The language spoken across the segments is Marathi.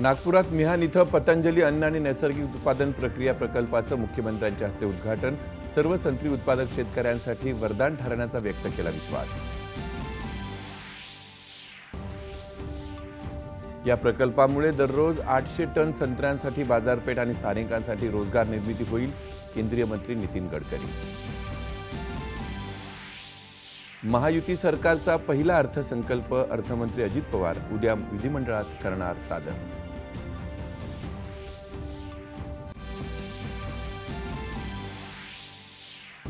नागपुरात मिहान इथं पतंजली अन्न आणि नैसर्गिक उत्पादन प्रक्रिया प्रकल्पाचं मुख्यमंत्र्यांच्या हस्ते उद्घाटन. सर्व संत्री उत्पादक शेतकऱ्यांसाठी वरदान ठरण्याचा व्यक्त केला विश्वास. या प्रकल्पामुळे दररोज आठशे टन संत्र्यांसाठी बाजारपेठ आणि स्थानिकांसाठी रोजगार निर्मिती होईल केंद्रीय मंत्री नितीन गडकरी. महायुती सरकारचा पहिला अर्थसंकल्प अर्थमंत्री अजित पवार उद्या विधिमंडळात करणार सादर.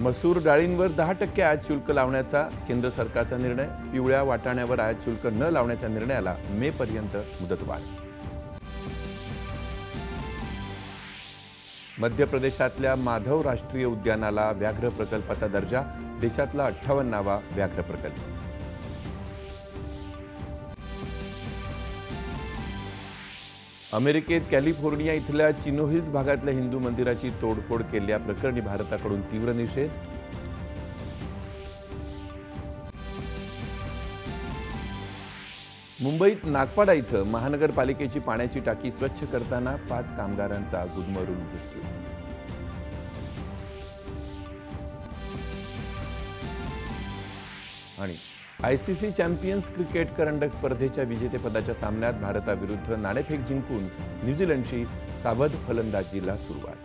मसूर डाळींवर दहा टक्के आयात शुल्क लावण्याचा केंद्र सरकारचा निर्णय. पिवळ्या वाटाण्यावर आयात शुल्क न लावण्याच्या निर्णयाला मे पर्यंत मुदतवाढ. मध्य प्रदेशातल्या माधव राष्ट्रीय उद्यानाला व्याघ्र प्रकल्पाचा दर्जा देशातला अठ्ठावन्नावा व्याघ्र प्रकल्प. अमेरिकेत कॅलिफोर्निया इथल्या चिनो हिल्स भागातल्या हिंदू मंदिराची तोडफोड केल्याप्रकरणी भारताकडून तीव्र निषेध. मुंबईत नागपाडा इथं महानगरपालिकेची पाण्याची टाकी स्वच्छ करताना पाच कामगारांचा गुदमरून मृत्यू. आणि I C C champions cricket करंडक स्पर्धेच्या विजेतेपदाच्या सामन्यात भारताविरुद्ध नाणेफेक जिंकून न्यूझीलंडची सावध फलंदाजीला सुरुवात.